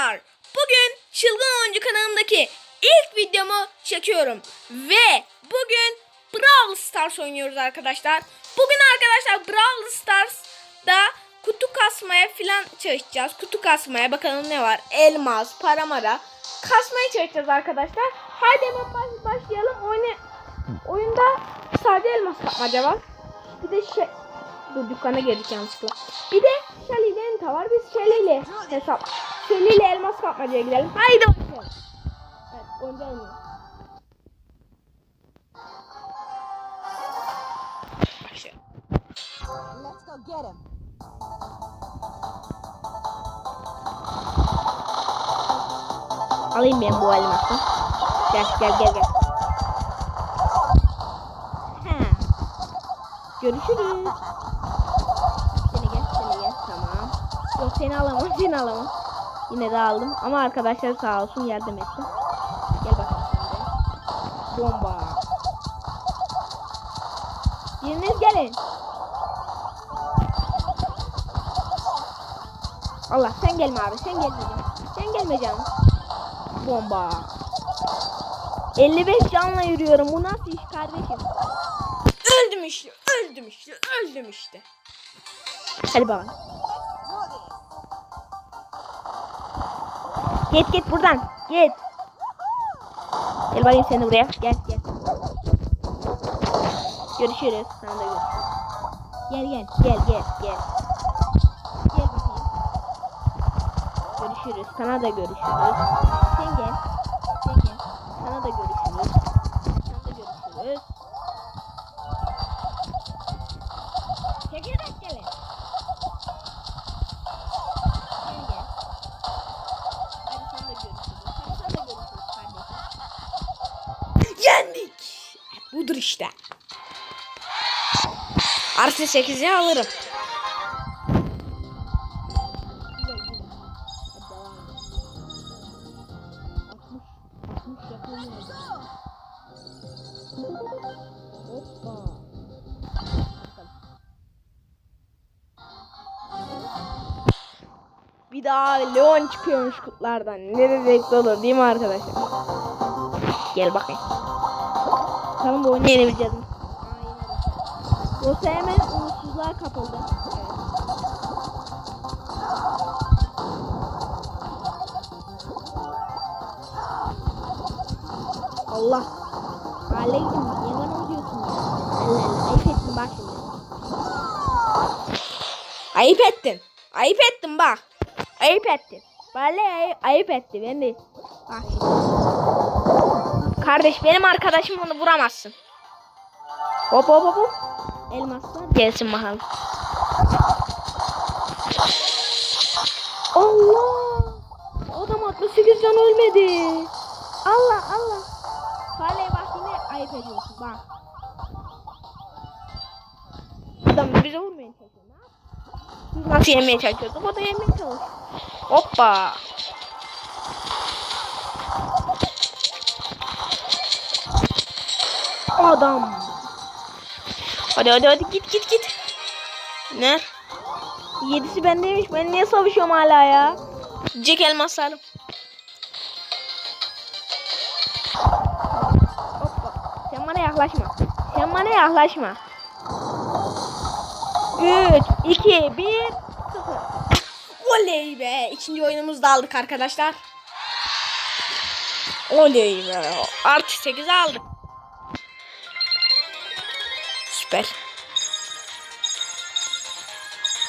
arkadaşlar. Bugün Çılgın Oyuncu kanalımdaki ilk videomu çekiyorum. Ve bugün Brawl Stars oynuyoruz arkadaşlar. Bugün arkadaşlar Brawl Stars'da kutu kasmaya filan çalışacağız. Kutu kasmaya bakalım ne var. Elmas, paramara. Kasmaya çalışacağız arkadaşlar. Haydi hemen baş- başlayalım. Oyunu, oyunda sadece elmas kapmaca var. Bir de şey... Dur dükkana girdik yanlışlıkla. Bir de Shelly ile Nita var. Biz Shelly ile hesap. Shelly ile elmas kapmacaya gidelim. Haydi başlayalım. Evet oyuncu oynuyor. Başlayalım. Let's go get him. Alayım ben bu elması. Gel gel gel gel. Ha. Görüşürüz. Seni gel seni gel tamam. Yok seni alamam seni alamam. Yine de aldım ama arkadaşlar sağ olsun yardım etti. Gel bakalım de. Bomba. Biriniz gelin. Allah sen gelme abi sen gelme canım. Sen gelme canım. Bomba. 55 canla yürüyorum. Bu nasıl iş kardeşim? Öldüm işte. Öldüm işte. Öldüm işte. Hadi baba. Git git buradan. Git. Gel bakayım seni buraya. Gel gel. Görüşürüz. Sana da görüşürüz. Gel gel. Gel gel gel. Gel bakayım. Görüşürüz. Sana da görüşürüz. Sen gel. Sen gel. Sana da görüşürüz. Sana da görüşürüz. İşte. Artı 8'i alırım. Güzel, güzel. Hadi devam edelim. 60 60 yapılmıyor. Hoppa. Bakalım. Bir daha Leon çıkıyormuş kutlardan. Ne de zevkli olur değil mi arkadaşlar? Gel bakayım. Bakalım bu oyunu yenebileceğiz mi? Yoksa hemen umutsuzluğa kapıldı. Allah. Gittim. Niye bana vuruyorsun ya? Allah Allah. Ayıp ettin bak şimdi. Ayıp ettin. Ayıp ettin bak. Ayıp ettin. Vallahi ayıp, ayıp etti. Ben de. Bak şimdi. Kardeş benim arkadaşım onu vuramazsın. Hop hop hop hop. Elmaslar gelsin bakalım. Allah. Adam 68 can ölmedi. Allah Allah. Fale bak yine ayıp ediyorsun bak. Adam da bize vurmaya çalışıyor. Nasıl yemeye çalışıyorduk? O da yemeye çalışıyor. Hoppa. Adam. Hadi hadi hadi git git git. Ne? Yedisi bendeymiş. Ben niye savaşıyorum hala ya? Jack elmaslarım. Sen bana yaklaşma. Sen bana yaklaşma. 3, 2, 1, 0. Oley be. İkinci oyunumuzu da aldık arkadaşlar. Oley be. Artı 8 aldık. Süper.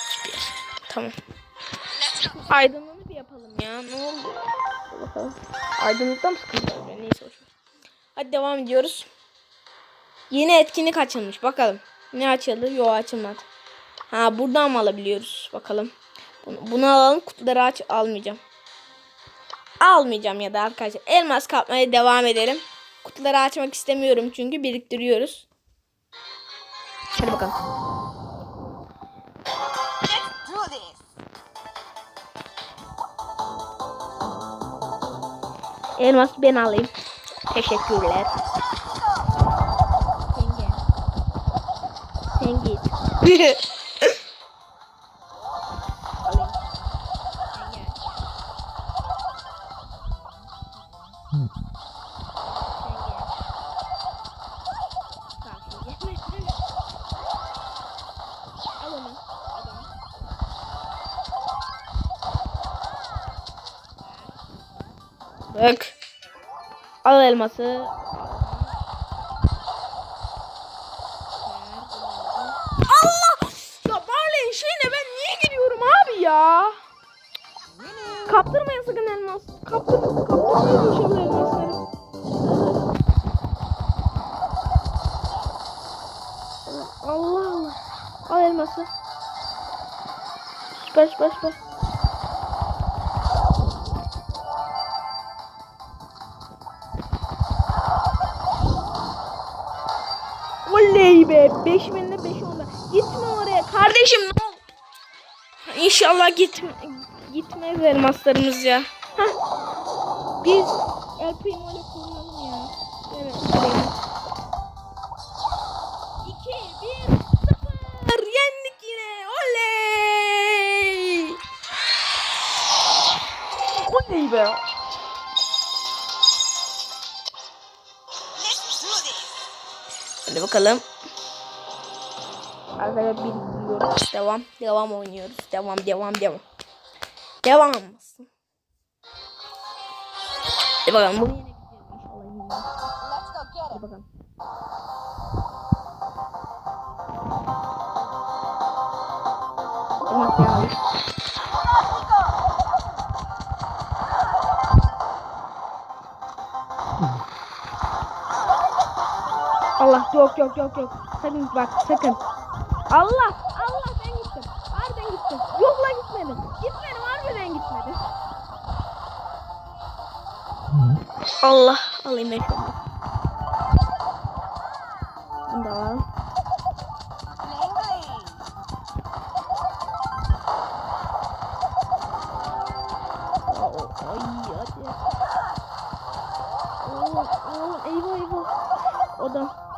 Süper. Tamam. Aydınlanı bir yapalım ya. Ne oldu? Bakalım. Aydınlıkta mı sıkıntı oluyor? Neyse boş ver. Hadi devam ediyoruz. Yeni etkinlik açılmış. Bakalım. Ne açıldı? Yok açılmadı. Ha buradan mı alabiliyoruz? Bakalım. Bunu, bunu alalım. Kutuları aç almayacağım. Almayacağım ya da arkadaşlar. Elmas kapmaya devam edelim. Kutuları açmak istemiyorum çünkü biriktiriyoruz. Hadi bakalım. Elması ben alayım. Teşekkürler. Sen gel. Sen git. Al elması. Allah! Ya Barley'in şeyine ben niye giriyorum abi ya? Kaptırmayın sakın elmas. Kaptır, kaptırmayın inşallah elmasları. Allah Allah. Al elması. Süper süper süper. Be. 5 benimle 5 onda. Gitme oraya. Kardeşim ne ol? İnşallah gitme, gitmez elmaslarımız ya. Hah. Biz El Primo ile korunalım ya. Evet. 2, 1, 0. Yendik yine. Oley. Oley be. Hadi bakalım. Arkadaşlar bilmiyoruz. Devam. Devam oynuyoruz. Devam devam devam. Devam. Hadi bakalım. Bunu yine inşallah. Let's go get Hadi bakalım. Ne almış? Allah yok yok yok yok. Sakın bak sakın. Allah Allah ben gittim. Harbiden gittim. Yok lan gitmedim. Gitmedim harbiden gitmedim. Allah alayım ben şunu. Bunu da al. Eyvah eyvah. O da.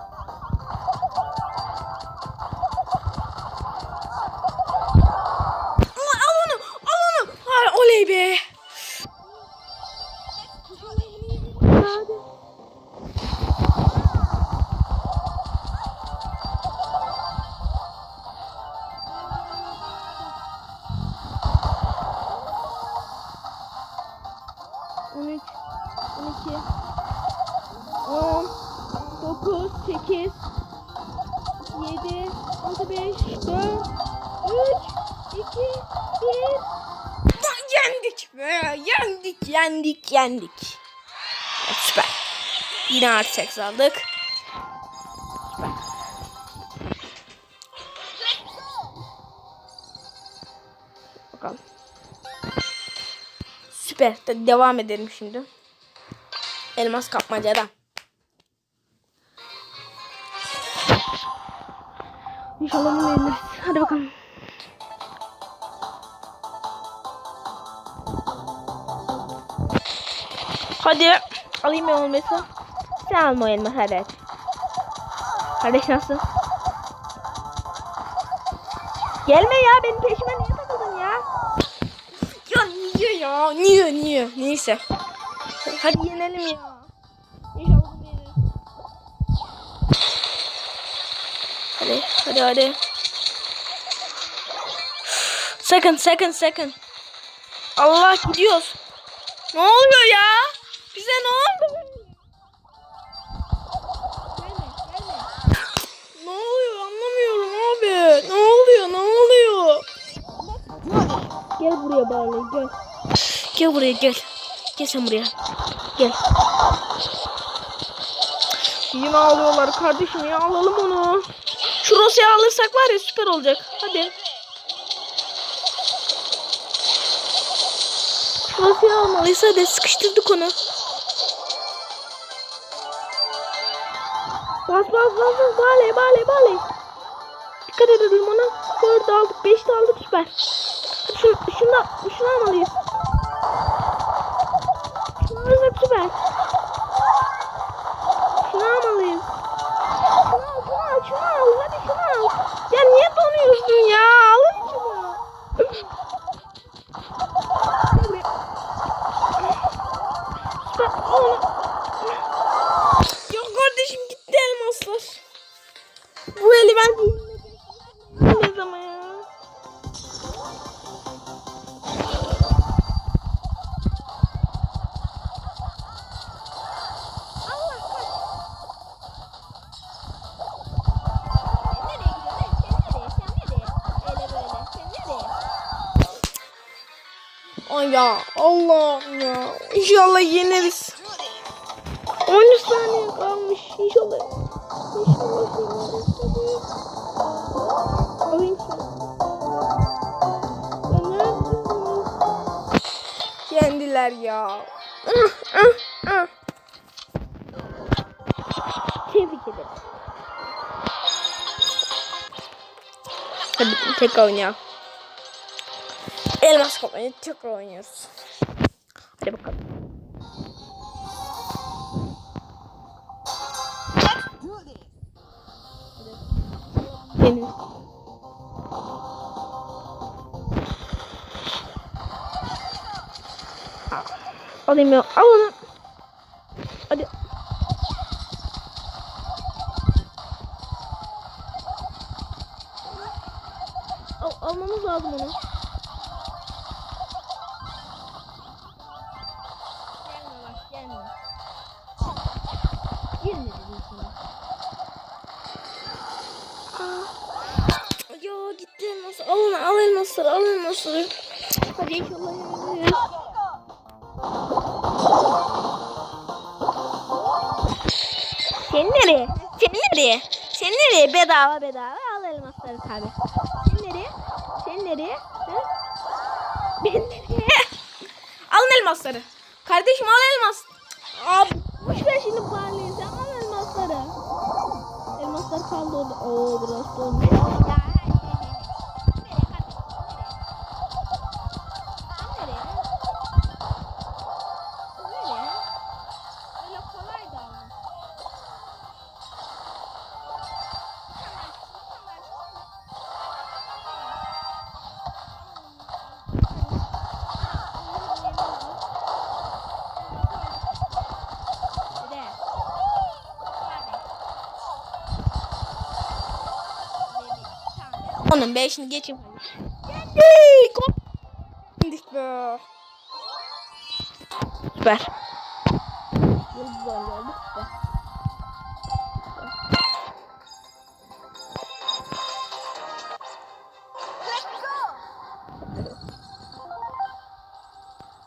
6, 5, 4, 3, 2, 1. Yendik be. Yendik, yendik, yendik. Süper. Yine artı 8 aldık. Süper. Bakalım. Süper. Devam edelim şimdi. Elmas kapmacada. İnşallah bunu elmas. Hadi bakalım. Hadi alayım ben olması. Sen alma o elmas hadi. Kardeş nasıl? Gelme ya benim peşime niye takıldın ya? Ya niye ya? Niye niye? Neyse. Hadi yenelim ya. Hadi hadi. Sakın sakın sakın. Allah gidiyoruz. Ne oluyor ya? Bize ne oldu? Gelme, gelme. Ne oluyor anlamıyorum abi. Ne oluyor ne oluyor? Gel buraya Barley gel. Gel buraya gel. Gel sen buraya. Gel. Yine alıyorlar kardeşim ya alalım onu. Şu Rosya'yı alırsak var ya süper olacak. Hadi. Şu Rosya'yı almalıyız hadi sıkıştırdık onu. Bas bas bas bas Barley Barley Barley. Dikkat edelim ona. 4 aldık 5 de aldık süper. Şunu, şunu, şunu almalıyız. Ya Allah'ım ya. İnşallah yeneriz. 13 saniye kalmış. İnşallah. İnşallah yeneriz. Alayım. Ya. Tebrik ederim. Hadi tekrar oynayalım. Elmas kapmayı tekrar oynuyoruz. Hadi bakalım. Benim. Alayım ya. Al onu. Hadi. Al, almamız lazım onu. Elmasları. Hadi inşallah yeneriz. Sen nereye? Sen nereye? Sen nereye? Bedava bedava al elmasları tabi. Sen nereye? Sen nereye? Ha? Ben nereye? Alın elmasları. Kardeşim al elmas. Abi boş ver şimdi parlayı sen al elmasları. Elmaslar kaldı orada. Oo burası dolmuş. Ya, Onun beşini geçeyim. Yey! Gittik be. Süper.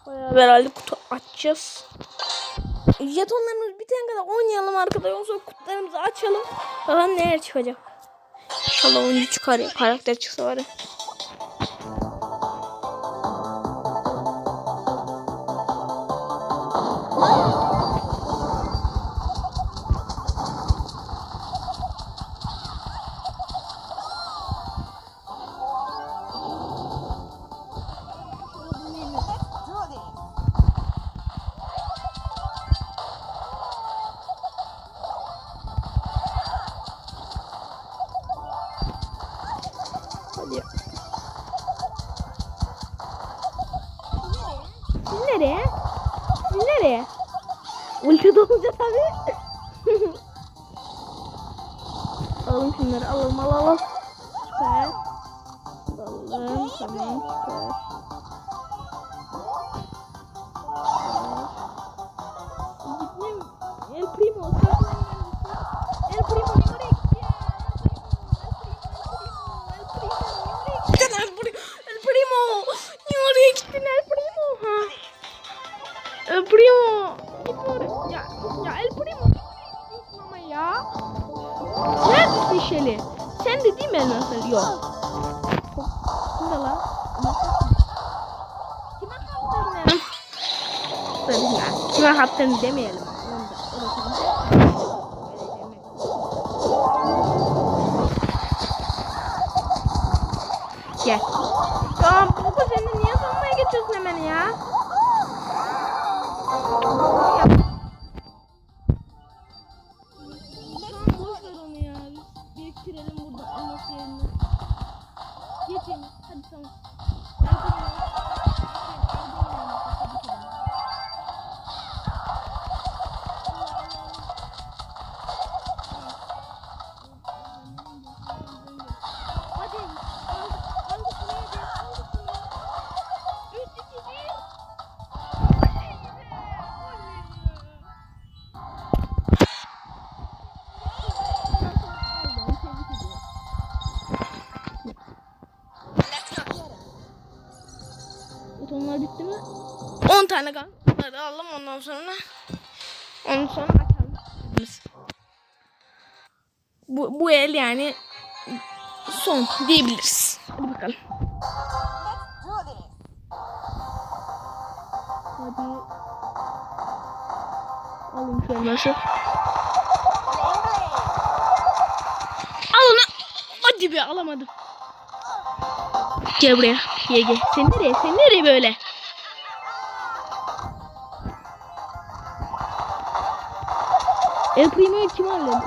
Bayağı herhalde kutu açacağız. Jetonlarımız bitene kadar oynayalım arkadaşlar. Ondan sonra kutularımızı açalım. Bakalım neler çıkacak. İnşallah oyuncu çıkar. Karakter çıksa var ya. Demeyelim. Demek. Gel. Tamam baba sen niye savunmaya geçiyorsun hemen ya? Ya. 10 tane kaldı. Bunları alalım ondan sonra. Ondan sonra açalım. Bu, bu el yani son diyebiliriz. Hadi bakalım. Hadi. Alayım? Flame blade. Al onu. Hadi be alamadım. Gel buraya. Gel gel. Sen nereye? Sen nereye böyle? El Primo'yu kim halledin?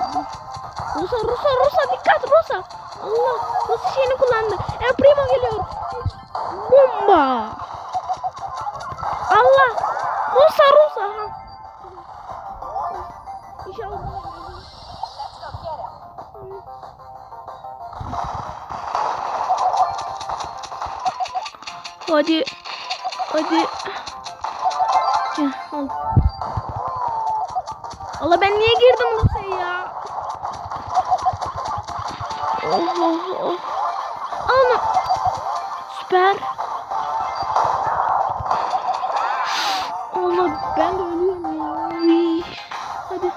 Rosa, Rosa, Rosa dikkat Rosa. Allah nasıl şeyini kullandı. El Primo geliyor. Bomba. Allah. Rosa, Rosa. Ha. Hadi. Hadi. Ya, al. Allah ben niye girdim Rusya'ya ya? Oh oh oh. Ana. Süper. Allah ben de ölüyorum ya. Hadi.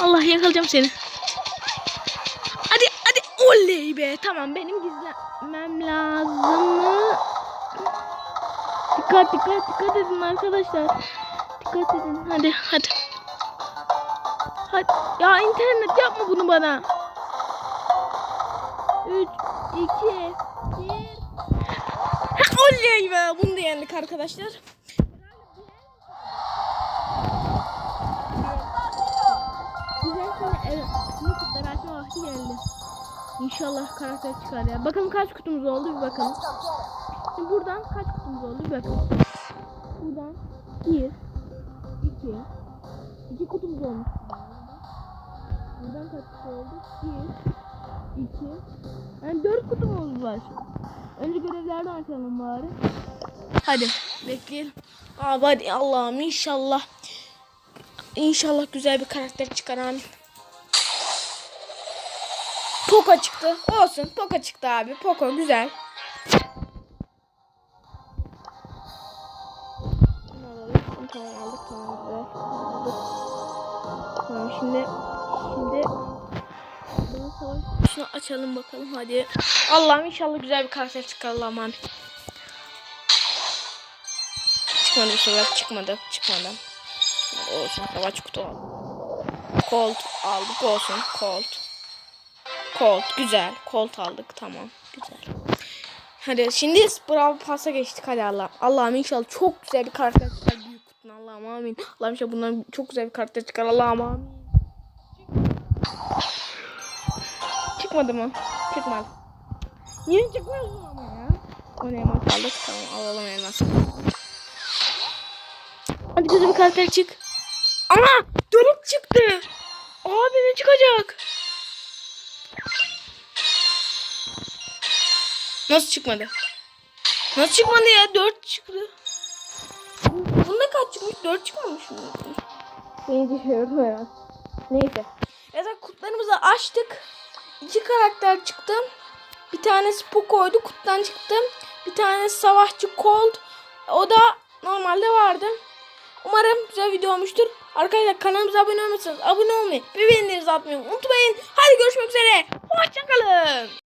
Allah yakalayacağım seni. Dikkat dikkat dikkat edin arkadaşlar. Dikkat edin. Hadi hadi. Hadi. Ya internet yapma bunu bana. 3 2 1 Oley be. Bunu da yendik arkadaşlar. Geldi. İnşallah karakter çıkar ya. Bakalım kaç kutumuz oldu bir bakalım. Şimdi buradan kaç kutumuz oldu bakalım. Buradan bir, iki, iki kutumuz olmuş. Buradan kaç kutu oldu? Bir, iki, yani dört kutumuz var. Önce görevlerden açalım bari. Hadi bekleyelim. Abi hadi Allah'ım inşallah. İnşallah güzel bir karakter çıkar amin. Poco çıktı. Olsun. Poco çıktı abi. Poco güzel. Şimdi ben savaş şunu açalım bakalım hadi. Allah'ım inşallah güzel bir karakter çıkar Allah'ım. Çıkmadı sefer çıkmadı çıkmadı. Olsun savaş kutu aldık. Colt aldık olsun Colt. Colt güzel. Colt aldık tamam güzel. Hadi şimdi Brawl Pass'a geçtik hadi Allah. Allah'ım inşallah çok güzel bir karakter çıkar büyük kutun Allah'ım amin. Allah'ım inşallah bundan çok güzel bir karakter çıkar Allah'ım amin. Çıkmadı mı? Çıkmadı. Niye çıkmıyor bu ama ya? O ne elmas aldık tamam alalım elmas. Hadi bir karakter çık. Ana! Doruk çıktı. Abi ne çıkacak? Nasıl çıkmadı? Nasıl çıkmadı ya? 4 çıktı. Bunda kaç çıkmış? 4 çıkmamış mı? Beni düşürdü ya. Neyse. Evet kutlarımızı açtık. İki karakter çıktı. Bir tanesi Poco'ydu. Kuttan çıktı. Bir tanesi Savaşçı Colt. O da normalde vardı. Umarım güzel video olmuştur. Arkadaşlar kanalımıza abone olmasanız abone olmayı ve beğenilerinizi atmayı unutmayın. Hadi görüşmek üzere. Hoşçakalın.